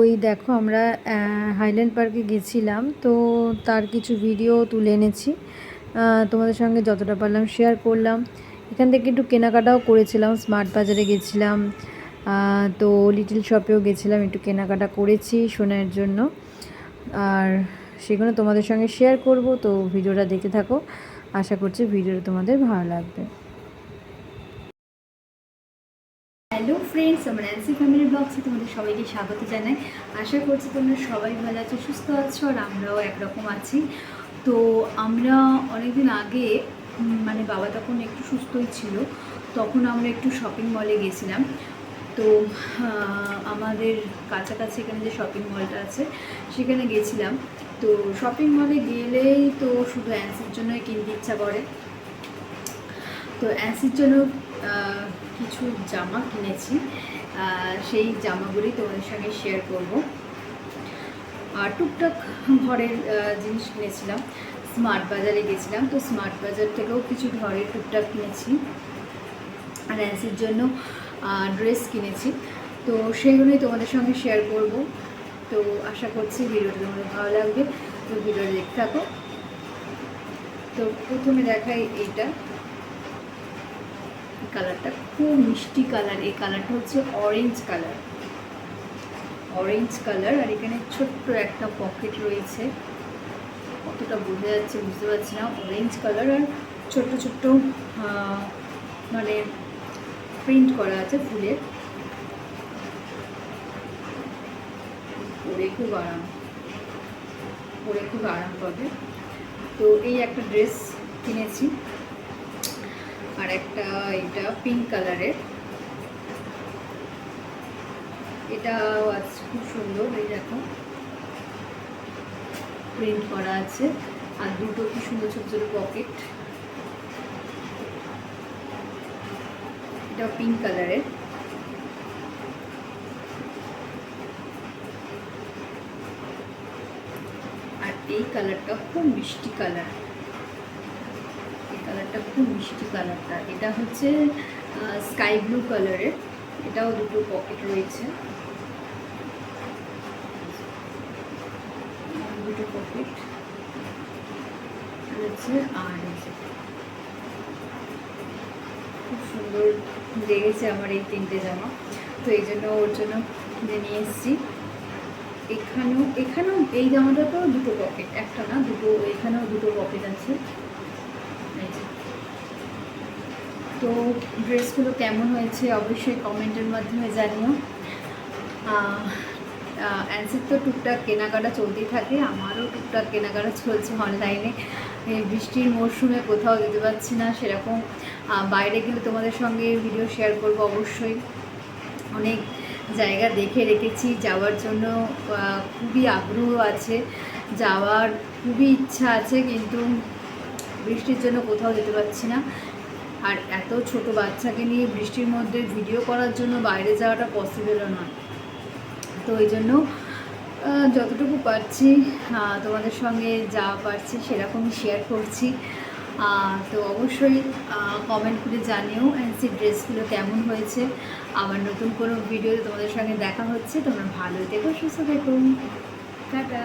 এই দেখো আমরা হাইল্যান্ড পার্কে গেছিলাম, তো তার কিছু ভিডিও তুলে এনেছি। তোমাদের সঙ্গে যতটা পারলাম শেয়ার করলাম। এখান থেকে একটু কেনাকাটাও করেছিলাম স্মার্ট বাজারে গেছিলাম তো লিটিল শপেও গেছিলাম, একটু কেনাকাটা করেছি সোনার জন্য। আর সেগুলো তোমাদের সঙ্গে শেয়ার করব, তো ভিডিওটা দেখে থাকো। আশা করছি ভিডিওটা তোমাদের ভালো লাগবে। হ্যালো ফ্রেন্ডস আমার অ্যান্সি ফ্যামিলি ব্লগসে তোমাদের সবাইকে স্বাগত জানাই। আশা করছি তোমরা সবাই ভালো আছো, সুস্থ আছো আর আমরাও একরকম আছি। তো আমরা অনেকদিন আগে মানে বাবা তখন একটু সুস্থই ছিল, তখন আমরা একটু শপিং মলে গেছিলাম। তো আমাদের কাছাকাছি এখানে যে শপিং মলটা আছে, সেখানে গেছিলাম। তো শপিং মলে গেলেই তো শুধু অ্যান্সির জন্যই কিনতে ইচ্ছা করে। তো অ্যান্সির জন্য কিছু জামা কিনেছি। সেই জামাগুলি তোমাদের সঙ্গে শেয়ার করব। আর টুকটাক ঘরের জিনিস কিনেছিলাম। স্মার্ট বাজারে গেছিলাম, তো স্মার্ট বাজার থেকেও কিছু ঘরের টুকটাক কিনেছি। আর জন্য ড্রেস কিনেছি। তো সেগুলোই তোমাদের সঙ্গে শেয়ার করব। তো আশা করছি ভিডিওটা তোমাদের ভালো লাগবে। তো ভিডিওটা দেখতে থাকো। তো প্রথমে দেখাই এইটা। এই কালারটা খুব মিষ্টি কালার এই কালারটা হচ্ছে অরেঞ্জ কালার অরেঞ্জ কালার আর এখানে ছোট্ট একটা পকেট রয়েছে। কতটা বোঝা যাচ্ছে বুঝতে পারছি না। অরেঞ্জ কালার আর ছোট্ট ছোট্ট মানে প্রিন্ট করা আছে ফুলের। পরে খুব আরাম, পরে খুব আরাম পাবে। তো এই একটা ড্রেস কিনেছি। আর একটা এটা পিঙ্ক কালারের এটাও আছে খুব সুন্দর, এই দেখো। প্রিন্ট করা আছে। আর দুটো কি সুন্দর ছোট ছোট পকেট এটা পিঙ্ক কালারের আর এই কালারটা খুব মিষ্টি কালার কালারটা খুব মিষ্টি কালারটা। এটা হচ্ছে স্কাই ব্লু কালারের এটাও দুটো পকেট রয়েছে। দুটো পকেট রয়েছে আর খুব সুন্দর লেগেছে আমার এই তিনটে জামা। তো এই জন্য ওর জন্য নিয়ে এসেছি। এখানেও এখানেও এই জামাটাতেও দুটো পকেট একটা না, দুটো, এখানেও দুটো পকেট আছে এই যে। তো ড্রেসগুলো কেমন হয়েছে অবশ্যই কমেন্টের মাধ্যমে জানিও। অ্যান্সার তো টুকটাক কেনাকাটা চলতেই থাকে, আমারও টুকটাক কেনাকাটা চলছে অনলাইনে বৃষ্টির মরশুমে কোথাও যেতে পারছি না, সেরকম বাইরে গেলে তোমাদের সঙ্গে ভিডিও শেয়ার করব অবশ্যই। অনেক জায়গা দেখে রেখেছি, যাওয়ার জন্য খুবই আগ্রহ আছে। যাওয়ার খুবই ইচ্ছা আছে, কিন্তু বৃষ্টির জন্য কোথাও যেতে পারছি না। আর এত ছোট বাচ্চাকে নিয়ে বৃষ্টির মধ্যে ভিডিও করার জন্য বাইরে যাওয়াটা পসিবলও নয়। তো ওই জন্য যতটুকু পারছি তোমাদের সঙ্গে যা পারছি সেরকমই শেয়ার করছি। তো অবশ্যই কমেন্ট করে জানিও এনসি ড্রেসগুলো কেমন হয়েছে। আবার নতুন কোনো ভিডিওতে তোমাদের সঙ্গে দেখা হচ্ছে। তোমরা ভালো থেকো, সুস্থ থেকো। টাটা!